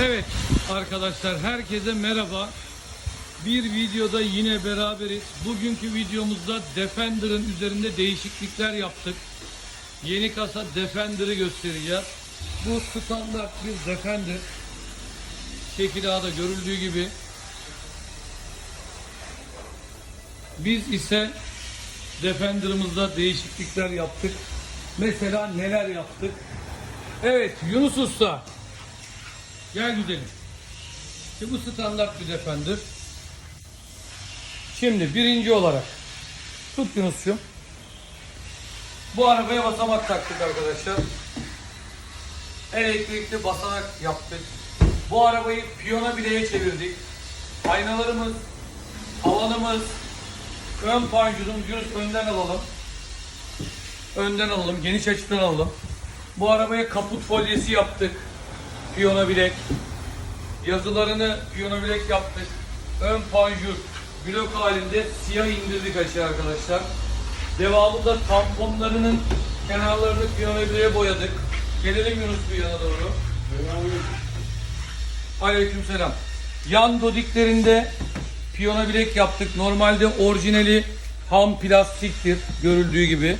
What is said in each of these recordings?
Evet arkadaşlar herkese merhaba. Bir videoda yine beraberiz. Bugünkü videomuzda Defender'ın üzerinde değişiklikler yaptık. Yeni kasa Defender'ı göstereceğiz. Bu standart bir Defender. Şekil A'da görüldüğü gibi. Biz ise Defender'ımızda değişiklikler yaptık. Mesela neler yaptık? Evet Yunus Usta. Gel güzelim. Şimdi bu standart bir Defender. Şimdi birinci olarak tut Yunus'cum. Bu arabaya basamak taktık arkadaşlar. Elektrikli basamak yaptık. Bu arabayı piyona bileye çevirdik. Aynalarımız, tavanımız, ön panjurumuz Yunus önden alalım. Önden alalım, geniş açıdan alalım. Bu arabaya kaput folyesi yaptık. Piyona bilek. Yazılarını piyona bilek yaptık. Ön panjur blok halinde siyah indirdik aşağı arkadaşlar. Devamında tamponlarının kenarlarını piyona bileğe boyadık. Gelelim Yunus bir yana doğru. Aleykümselam. Yan dodiklerinde piyona bilek yaptık. Normalde orijinali ham plastiktir görüldüğü gibi.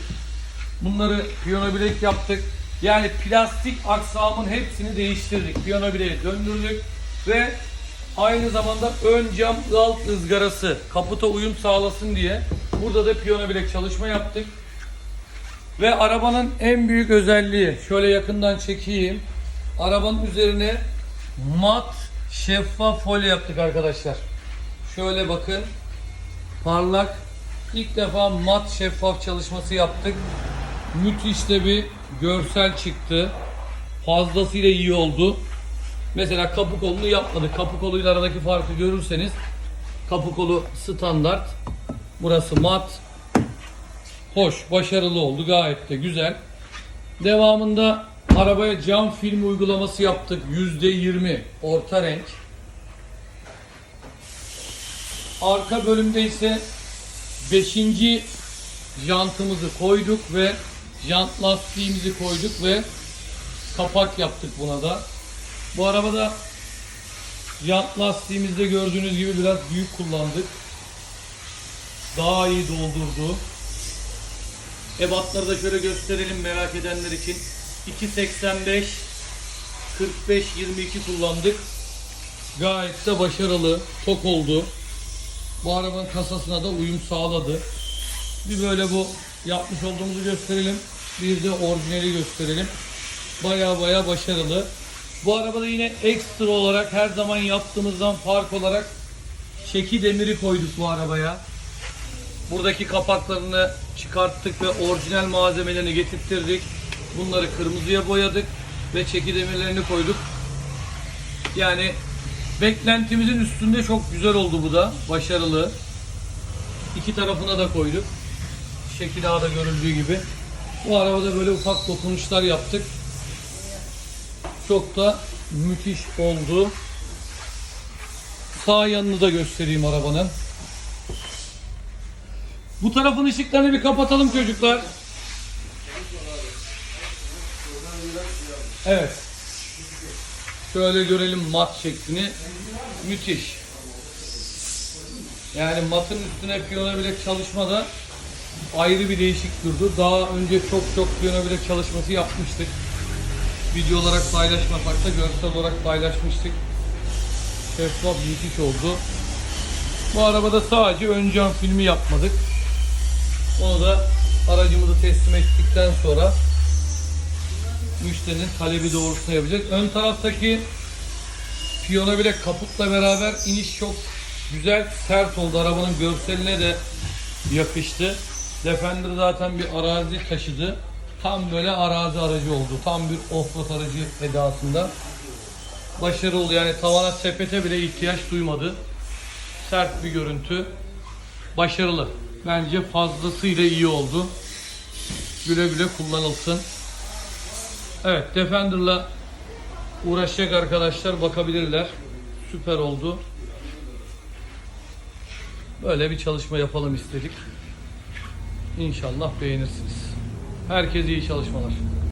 Bunları piyano bilek yaptık. Yani plastik aksamın hepsini değiştirdik. Piyano bileği döndürdük ve aynı zamanda ön cam alt ızgarası kaputa uyum sağlasın diye burada da piyano bilek çalışma yaptık. Ve arabanın en büyük özelliği şöyle yakından çekeyim. Arabanın üzerine mat şeffaf folyo yaptık arkadaşlar. Şöyle bakın. Parlak. İlk defa mat şeffaf çalışması yaptık. Müthiş de bir görsel çıktı. Fazlasıyla iyi oldu. Mesela kapı kolunu yapmadık. Kapı koluyla aradaki farkı görürseniz kapı kolu standart. Burası mat. Hoş, başarılı oldu. Gayet de güzel. Devamında arabaya cam film uygulaması yaptık. %20 orta renk. Arka bölümde ise 5. jantımızı koyduk ve jant lastiğimizi koyduk ve kapak yaptık buna da. Bu arabada jant lastiğimizde gördüğünüz gibi biraz büyük kullandık. Daha iyi doldurdu. Ebatları da şöyle gösterelim merak edenler için. 2.85 45 22 kullandık. Gayet de başarılı, tok oldu. Bu arabanın kasasına da uyum sağladı. Bir böyle bu yapmış olduğumuzu gösterelim. Bir de orijinali gösterelim. Baya baya başarılı. Bu arabada yine ekstra olarak her zaman yaptığımızdan fark olarak çeki demiri koyduk bu arabaya. Buradaki kapaklarını çıkarttık ve orijinal malzemelerini getirttirdik. Bunları kırmızıya boyadık ve çeki demirlerini koyduk. Yani beklentimizin üstünde çok güzel oldu bu da. Başarılı. İki tarafına da koyduk. Şekil A'da görüldüğü gibi. Bu arabada böyle ufak dokunuşlar yaptık. Çok da müthiş oldu. Sağ yanını da göstereyim arabanın. Bu tarafın ışıklarını bir kapatalım çocuklar. Evet. Şöyle görelim mat şeklini. Müthiş. Yani matın üstüne piyano bilek çalışmada ayrı bir değişik durdu. Daha önce çok çok bilek çalışması yapmıştık. Video olarak paylaşmasak da görsel olarak paylaşmıştık. Şeffaf müthiş oldu. Bu arabada sadece ön cam filmi yapmadık. Onu da aracımızı teslim ettikten sonra müşterinin talebi doğrultusunda yapacak. Ön taraftaki piyano bile kaputla beraber iniş çok güzel sert oldu. Arabanın görseline de yakıştı. Defender zaten bir arazi taşıdı. Tam böyle arazi aracı oldu. Tam bir offroad aracı edasında. Başarılı. Yani tavana sepete bile ihtiyaç duymadı. Sert bir görüntü. Başarılı. Bence fazlasıyla iyi oldu. Güle güle kullanılsın. Evet Defender'la uğraşacak arkadaşlar bakabilirler. Süper oldu. Böyle bir çalışma yapalım istedik. İnşallah beğenirsiniz. Herkese iyi çalışmalar.